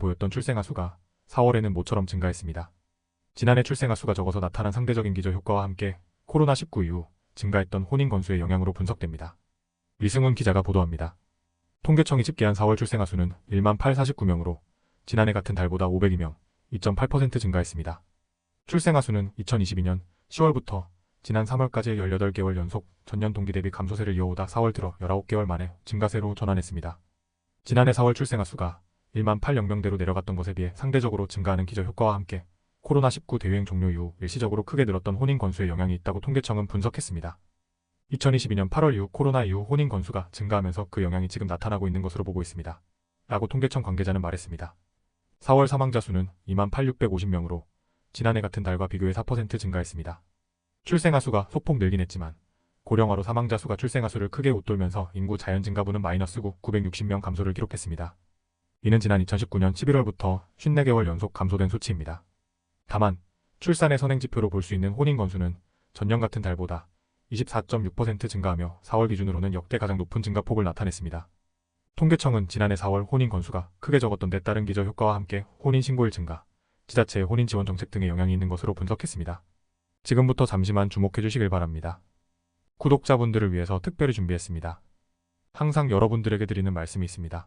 보였던 출생아 수가 4월에는 모처럼 증가했습니다. 지난해 출생아 수가 적어서 나타난 상대적인 기저 효과와 함께 코로나19 이후 증가했던 혼인 건수의 영향으로 분석됩니다. 리승훈 기자가 보도합니다. 통계청이 집계한 4월 출생아 수는 1만 849명으로 지난해 같은 달보다 502명, 2.8% 증가했습니다. 출생아 수는 2022년 10월부터 지난 3월까지 18개월 연속 전년 동기 대비 감소세를 이어오다 4월 들어 19개월 만에 증가세로 전환했습니다. 지난해 4월 출생아 수가 1만 8,000명대로 내려갔던 것에 비해 상대적으로 증가하는 기저 효과와 함께 코로나19 대유행 종료 이후 일시적으로 크게 늘었던 혼인 건수에 영향이 있다고 통계청은 분석했습니다. 2022년 8월 이후 코로나 이후 혼인 건수가 증가하면서 그 영향이 지금 나타나고 있는 것으로 보고 있습니다. 라고 통계청 관계자는 말했습니다. 4월 사망자 수는 28,650명으로 지난해 같은 달과 비교해 4% 증가했습니다. 출생아 수가 소폭 늘긴 했지만 고령화로 사망자 수가 출생아 수를 크게 웃돌면서 인구 자연 증가분은 마이너스 9 960명 감소를 기록했습니다. 이는 지난 2019년 11월부터 54개월 연속 감소된 수치입니다. 다만 출산의 선행지표로 볼 수 있는 혼인 건수는 전년 같은 달보다 24.6% 증가하며 4월 기준으로는 역대 가장 높은 증가폭을 나타냈습니다. 통계청은 지난해 4월 혼인 건수가 크게 적었던 데 따른 기저 효과와 함께 혼인 신고일 증가, 지자체의 혼인 지원 정책 등의 영향이 있는 것으로 분석했습니다. 지금부터 잠시만 주목해 주시길 바랍니다. 구독자분들을 위해서 특별히 준비했습니다. 항상 여러분들에게 드리는 말씀이 있습니다.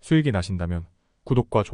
수익이 나신다면 구독과 좋아요